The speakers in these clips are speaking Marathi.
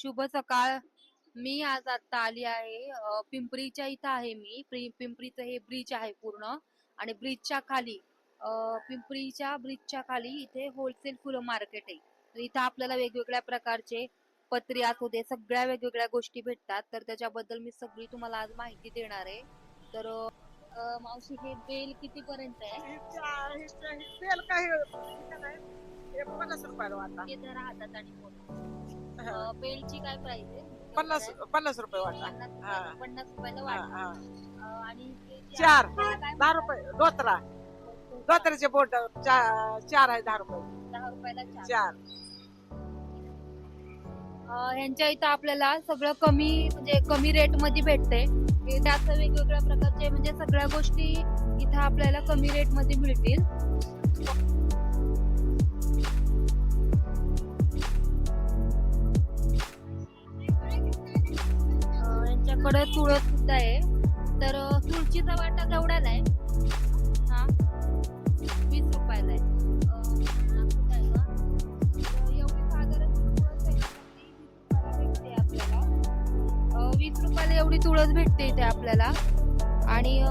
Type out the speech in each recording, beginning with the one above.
शुभ सकाळ मी आज आता आली आहे पिंपरीच्या इथं आहे मी पिंपरीचं हे ब्रिज आहे पूर्ण आणि ब्रिजच्या खाली पिंपरीच्या ब्रिजच्या खाली इथे होलसेल फुलं मार्केट आहे तर इथं आपल्याला वेगवेगळ्या प्रकारचे पत्रे असू दे सगळ्या वेगवेगळ्या गोष्टी भेटतात तर त्याच्याबद्दल मी सगळी तुम्हाला आज माहिती देणार आहे तर मावशी हे बेल किती पर्यंत आहे तेल काही पन्नास रुपयाला आणि बेलची काय प्राइस आहे? पन्नास पन्नास रुपये वाटा पन्नास हा. रुपयाला- पन्नास रुपयाला वाट हा. आणि चार. दहा रुपये धोत्रा. धोत्र्याचे बोट चार आहे दहा रुपये. दहा रुपयाला चार. ह्यांच्या इथं आपल्याला सगळं कमी म्हणजे कमी रेटमध्ये भेटते त्यात वेगवेगळ्या प्रकारचे म्हणजे सगळ्या गोष्टी इथं आपल्याला कमी रेटमध्ये मिळतील. अं, तुळस सुद्धा आहे. तर तुळशीचा वाटा केवढ्याला आहे हा वीस रुपयाला आहे. का? साधारण तुळस आहे. वीस रुपयाला भेटते आपल्याला. वीस रुपयाला एवढी तुळस भेटते इथे आपल्याला. आणि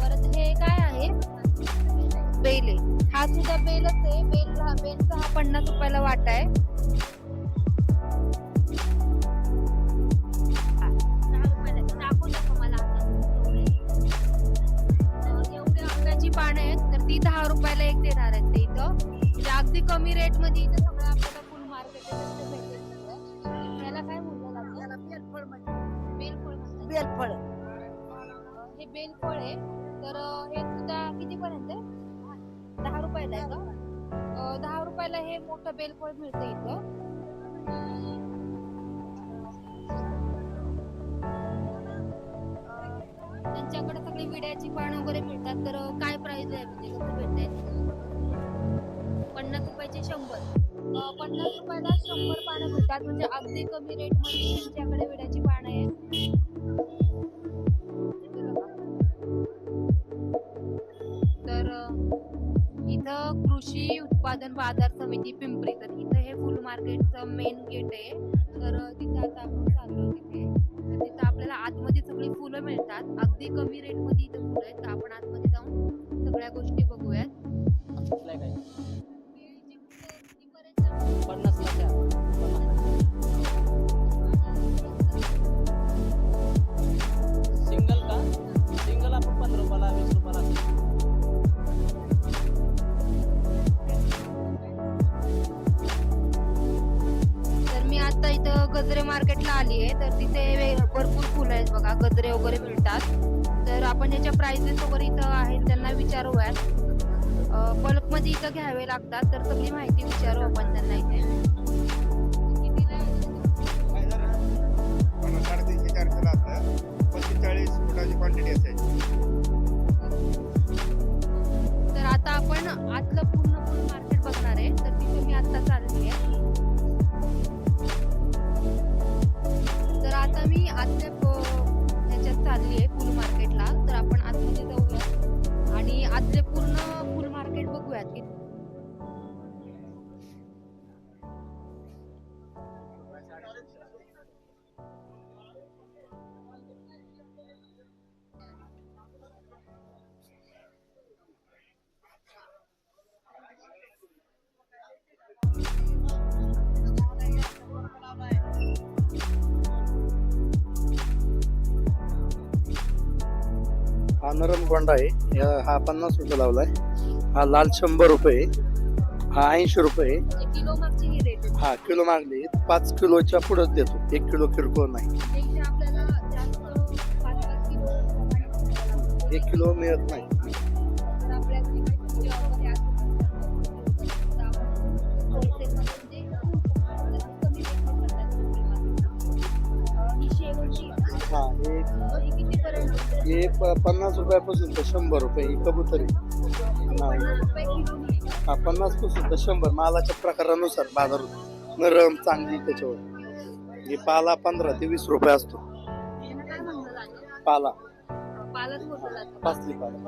परत हे काय आहे? बेल आहे. हा सुद्धा बेलच आहे. बेल हा बेलचा हा पन्नास रुपयाला वाटा आहे. अगदी कमी रेटमध्ये इथं सगळं आपल्याला फुल मार्केट भेटेल सगळं याला काय म्हणलं जातं याला बेलफळ म्हणजे बेलफळ म्हणतात. बेलफळ. हे बेलफळ आहे. तर हे सुद्धा किती पर्यंत दहा रुपयाला आहे का? दहा रुपयाला हे मोठं बेलफळ मिळतं इथं. त्यांच्याकडे सगळी विड्याची पानं वगैरे मिळतात. तर काय प्राइस आहे? म्हणजे कसं भेटतंय? पन्नास रुपयाचे शंभर. पन्नास रुपयाला शंभर पानं भेटतात म्हणजे अगदी कमी रेटमध्ये त्यांच्याकडे विड्याची पानं आहे तर इथं कृषी उत्पादन बाजार समिती पिंपरी. तर इथं हे फुल मार्केटचं मेन गेट आहे. तर तिथं आता आपण चाललो तिथे. तर तिथं आपल्याला आतमध्ये सगळी फुलं मिळतात. अगदी कमी रेटमध्ये इथं फुलं आहेत. तर आपण आतमध्ये जाऊन सगळ्या गोष्टी बघूयात. गजरे मार्केटला आली आहे तर तिथे भरपूर फुलं आहेत बघा गजरे वगैरे मिळतात. तर आपण याच्या प्राइसेस वगैरे इथं आहेत त्यांना विचारूयात बल्कमध्ये इथं घ्यावे लागतात तर सगळी माहिती विचारू आपण त्यांना इथे. हा नरम गोंडा आहे हा पन्नास रुपये लावलाय. हा लाल शंभर रुपये हा ऐंशी रुपये म्हणजे ही किलो मागली. पाच किलोच्या पुढेच देतो. एक किलो किरकोळ नाही. एक किलो मिळत नाही. म्हणजे ही शेवटची हे प- पन्नास रुपयापासून तर शंभर रुपये ही कबुतरी हा. पन्नासपासून तर शंभर. मालाच्या प्रकारानुसार बाजार नरम चांगली त्याच्यावर. हे पाला पंधरा ते वीस रुपये असतो. याला पाला. पालक पाला.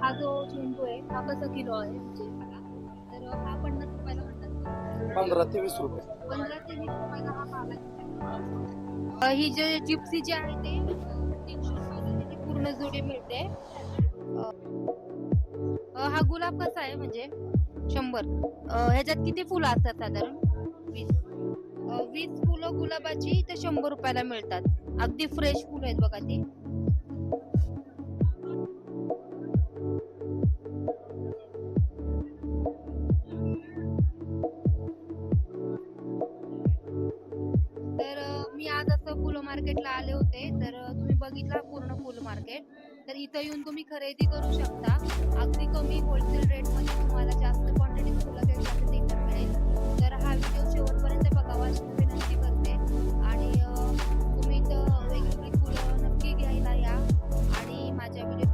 हा जो झेंडू आहे हा कसा किलो आहे? म्हणजे तर हा पन्नास रुपयाला पंधरा ते वीस रुपये. पंधरा ते वीस रुपयाला हा पाला अ, ही जे जिप्सी जी आहे ते तीनशे रुपयाला त्याची पूर्ण जोडी मिळते. अ, अ, हा गुलाब कसा आहे म्हणजे? शंभर. अ, ह्याच्यात किती फुलं असतात साधारण? वीस. अ, वीस फुलं गुलाबाची तर शंभर रुपयाला मिळतात. अगदी फ्रेश फुलं आहेत बघा ती. इथं फुलं मार्केटला आले होते. तर तुम्ही बघितला पूर्ण फुल मार्केट. तर इथं येऊन तुम्ही खरेदी करू शकता. अगदी कमी होलसेल रेटमध्ये तुम्हाला जास्त क्वांटिटीत फुलं त्याच्यासाठी तिथं मिळेल. तर हा व्हिडिओ शेवटपर्यंत बघावा अशी विनंती करते. आणि तुम्ही इथं वेगवेगळी फुलं नक्की घ्यायला या. आणि माझ्या व्हिडिओ